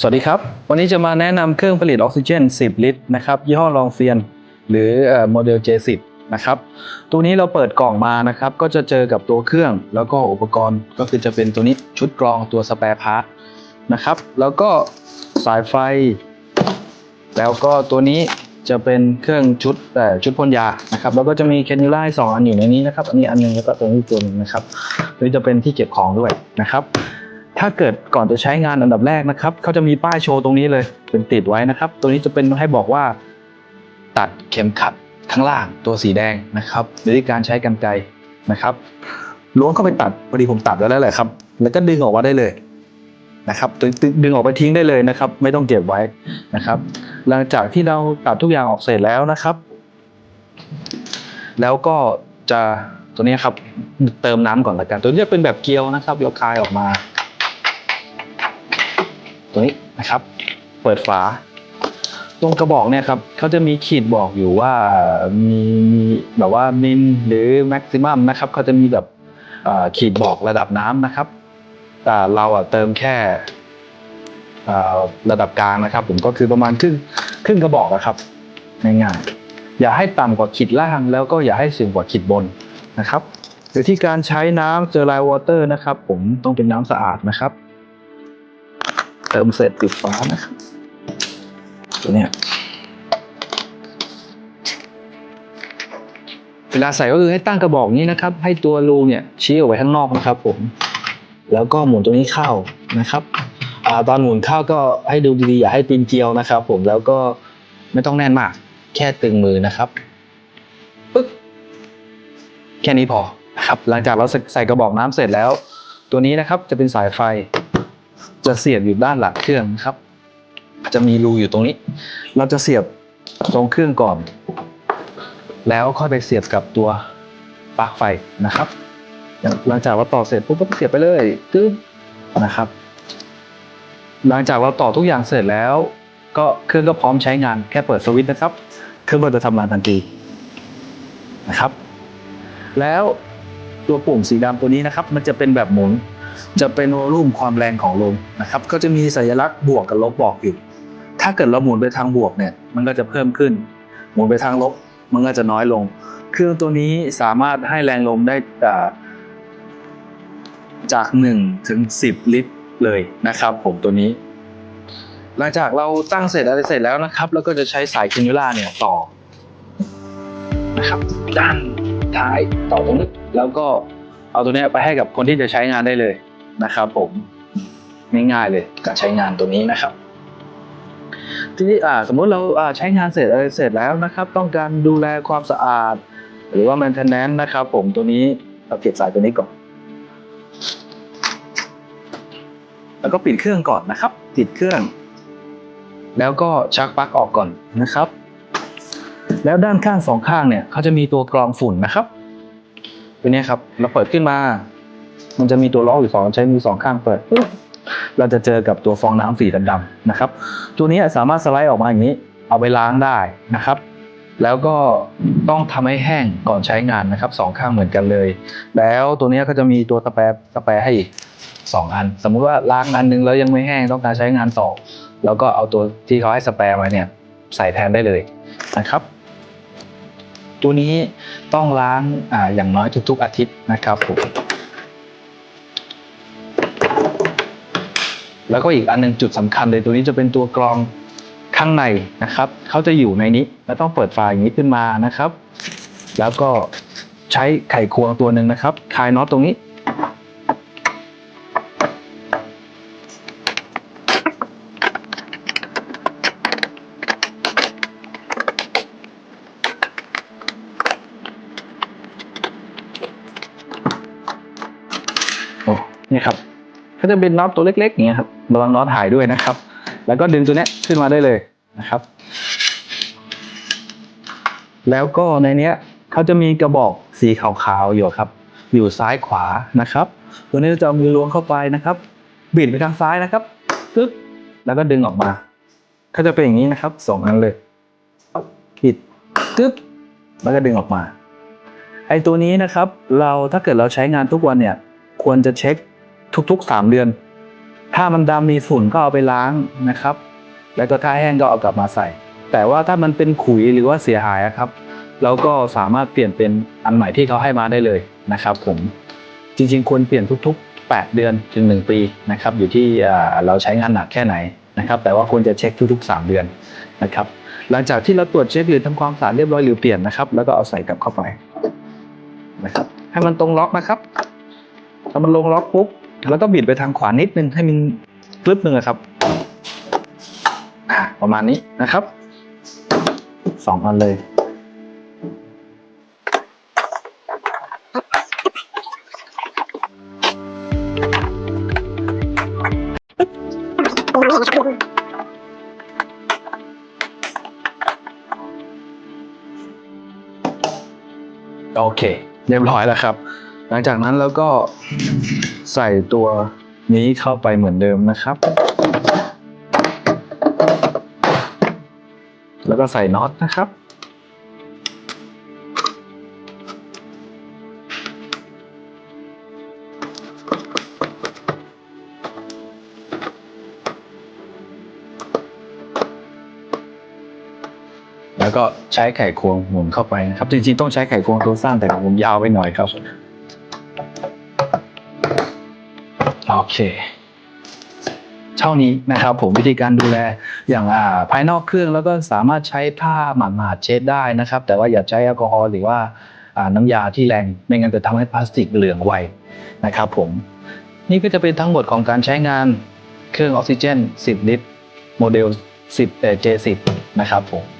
สวัสดีครับ วันนี้จะมาแนะนำเครื่องผลิตออกซิเจน 10 ลิตรนะครับยี่ห้อลองเฟียน หรือโมเดล J10 นะครับตัวนี้เราเปิดกล่องมานะครับ ก็จะเจอกับตัวเครื่อง แล้วก็อุปกรณ์ก็คือจะเป็นตัวนี้ชุดกรองตัวสเปรพาร์ทนะครับ แล้วก็สายไฟ แล้วก็ตัวนี้จะเป็นเครื่องชุดแต่ชุดพ่นยานะครับ แล้วก็จะมีแคนิล่าสองอันอยู่ในนี้นะครับ อันนี้อันหนึงแล้วก็ตัวนี้ตัวหนึงนะครับตัวนี้จะเป็นที่เก็บของด้วยนะครับ ถ้าเกิดก่อนจะใช้งานอันดับแรกนะครับเขาจะมีป้ายโชว์ตรงนี้เลยเป็นติดไว้นะครับ ตัวนี้จะเป็นให้บอกว่า ตัดเข็มขัดข้างล่างตัวสีแดงนะครับหรือการใช้กรรไกรนะครับล้วงเข้าไปตัดพอดีผมตัดแล้วแหละครับ แล้วก็ดึงออกมาได้เลยนะครับดึงดึงออกไปทิ้งได้เลยนะครับ ไม่ต้องเก็บไว้นะครับ หลังจากที่เราตัดทุกอย่างออกเสร็จแล้วนะครับ แล้วก็จะตัวนี้ครับเติมน้ำก่อนละกัน ตัวนี้จะเป็นแบบเกลียวนะครับเราคายออกมา ตัวนี้นะครับ เปิดฝา ตรงกระบอกเนี่ยครับเขาจะมีขีดบอกอยู่ว่ามีมีแบบว่ามินหรือแม็กซิมัมนะครับเขาจะมีแบบขีดบอกระดับน้ำนะครับ แต่เราอะเติมแค่ระดับกลางนะครับ ผมก็คือประมาณครึ่งครึ่งกระบอกนะครับง่ายๆอย่าให้ต่ำกว่าขีดล่าง แล้วก็อย่าให้สูงกว่าขีดบนนะครับโดยที่การใช้น้ำเจอไลวอเตอร์นะครับ ผมต้องเป็นน้ำสะอาดนะครับ เติมเสร็จปิดฝานะครับตัวเนี้ยเวลาใส่ก็คือให้ตั้งกระบอกนี้นะครับ ให้ตัวรูเนี่ยชี้ออกไปข้างนอกนะครับ ผม แล้วก็หมุนตัวนี้เข้านะครับอตอนหมุนเข้าก็ให้ดูดีๆอย่าให้ตีนเกลียวนะครับ ผมแล้วก็ไม่ต้องแน่นมาก แค่ตึงมือนะครับปึ๊บแค่นี้พอนะครับ หลังจากเราใส่กระบอกน้ำเสร็จแล้ว ตัวนี้นะครับจะเป็นสายไฟ จะเสียบอยู่ด้านหลังเครื่องนะครับ จะมีรูอยู่ตรงนี้ เราจะเสียบตรงเครื่องก่อน แล้วค่อยไปเสียบกับตัวปลั๊กไฟนะครับหลังจากเราต่อเสร็จปุ๊บก็เสียบไปเลยตึ๊บนะครับ หลังจากเราต่อทุกอย่างเสร็จแล้ว ก็เครื่องก็พร้อมใช้งานแค่เปิดสวิตช์นะครับ เครื่องก็จะทำงานทันทีนะครับ แล้วตัวปุ่มสีดำตัวนี้นะครับ มันจะเป็นแบบหมุน จะเป็นวอลุ่มความแรงของลมนะครับ ก็จะมีสัญลักษณ์บวกกับลบบอกอยู่ ถ้าเกิดเราหมุนไปทางบวกเนี่ย มันก็จะเพิ่มขึ้น หมุนไปทางลบ มันก็จะน้อยลง เครื่องตัวนี้สามารถให้แรงลมได้จาก1ถึง10 ลิตรเลยนะครับ ผมตัวนี้ หลังจากเราตั้งเสร็จอะไรเสร็จแล้วนะครับแล้วก็จะใช้สายคินูล่าเนี่ยต่อนะครับด้านท้ายต่อตรงนี้แล้วก็เอาตัวเนี้ยไปให้กับคนที่จะใช้งานได้เลย นะครับผมง่ายๆเลยการใช้งานตัวนี้นะครับ ทีนี้สมมุติเราใช้งานเสร็จอะไรเสร็จแล้วนะครับ ต้องการดูแลความสะอาด หรือว่า maintenance นะครับ ผมตัวนี้เราเก็บสายตัวนี้ก่อน แล้วก็ปิดเครื่องก่อนนะครับ ติดเครื่อง แล้วก็ชักปลั๊กออกก่อนนะครับ แล้วด้านข้างสองข้างเนี่ยเขาจะมีตัวกรองฝุ่นนะครับตัวนี้ครับ เราเปิดขึ้นมา มันจะมีตัวล็อกอยู่สองใช้มือสองข้างเปิดปึ๊บเราจะเจอกับตัวฟองน้ำสีดำๆนะครับ ตัวนี้สามารถสไลด์ออกมาอย่างนี้ เอาไปล้างได้นะครับ แล้วก็ต้องทำให้แห้งก่อนใช้งานนะครับสองข้างเหมือนกันเลย แล้วตัวนี้ก็จะมีตัวสแปรสแปรให้อีกสองอัน สมมุติว่าล้างอันนึงแล้วยังไม่แห้งต้องการใช้งานต่อแล้วก็เอาตัวที่เขาให้สแปรมาเนี่ยใส่แทนได้เลยนะครับ ตัวนี้ต้องล้างออย่างน้อยทุกๆอาทิตย์นะครับผม แล้วก็อีกอันหนึงจุดสำคัญเลยตัวนี้จะเป็นตัวกรองข้างในนะครับเขาจะอยู่ในนี้แล้วต้องเปิดฝาอย่างนี้ขึ้นมานะครับ แล้วก็ใช้ไขควงตัวหนึ่งนะครับคลายน็อตตรงนี้ โอ้นี่ครับ ก็จะเป็นน็อตตัวเล็กๆอย่างเงี้ยครับระวังน็อตหายด้วยนะครับ แล้วก็ดึงตัวเนี้ยขึ้นมาได้เลยนะครับ แล้วก็ในเนี้ยเขาจะมีกระบอกสีขาวๆอยู่ครับ อยู่ซ้ายขวานะครับ ตัวนี้จะเอามือล้วงเข้าไปนะครับ บิดไปทางซ้ายนะครับปึ๊บแล้วก็ดึงออกมาเขาจะเป็นอย่างนี้นะครับสองอันเลยบิดตึ๊บแล้วก็ดึงออกมาไอ้ตัวนี้นะครับ เราถ้าเกิดเราใช้งานทุกวันเนี่ย ควรจะเช็ค ทุกๆ 3 เดือน ถ้ามันดำมีฝุ่นก็เอาไปล้างนะครับ แล้วก็ถ้าแห้งก็เอากลับมาใส่ แต่ว่าถ้ามันเป็นขุยหรือว่าเสียหายครับเราก็สามารถเปลี่ยนเป็นอันใหม่ที่เขาให้มาได้เลยนะครับ ผมจริงๆควรเปลี่ยนทุก ๆ 8 เดือนถึง 1 ปีนะครับ อยู่ที่เราใช้งานหนักแค่ไหนนะครับ แต่ว่าควรจะเช็คทุก ๆ 3 เดือนนะครับ หลังจากที่เราตรวจเช็คหรือทำความสะอาดเรียบร้อยหรือเปลี่ยนนะครับ แล้วก็เอาใส่กลับเข้าไปนะครับ ให้มันตรงล็อกนะครับถ้ามันลงล็อกปุ๊บ แล้วก็บิดไปทางขวานิดนึงให้มันกลึบนึงอะครับอ่าประมาณนี้นะครับสองอันเลยโอเค เรียบร้อยแล้วครับ หลังจากนั้นเราก็ ใส่ตัวนี้เข้าไปเหมือนเดิมนะครับ แล้วก็ใส่น็อตนะครับแล้วก็ใช้ไขควงหมุนเข้าไปนะครับ จริงๆ ต้องใช้ไขควงตัวสั้นแต่ผมยาวไปหน่อยครับ โอเคเท่านี้นะครับผมวิธีการดูแลอย่างาภายนอกเครื่องแล้วก็สามารถใช้ผ้าหมาดหมาดๆเช็ดได้นะครับ แต่ว่าอย่าใช้แอลกอฮอล์หรือว่าน้ำยาที่แรงไม่งั้นจะทำให้พลาสติกเหลืองไวนะครับผมนี่ก็จะเป็นทั้งหมดของการใช้งานเครื่องออกซิเจน 10 ลิตร โมเดล 10เอ10 นะครับผม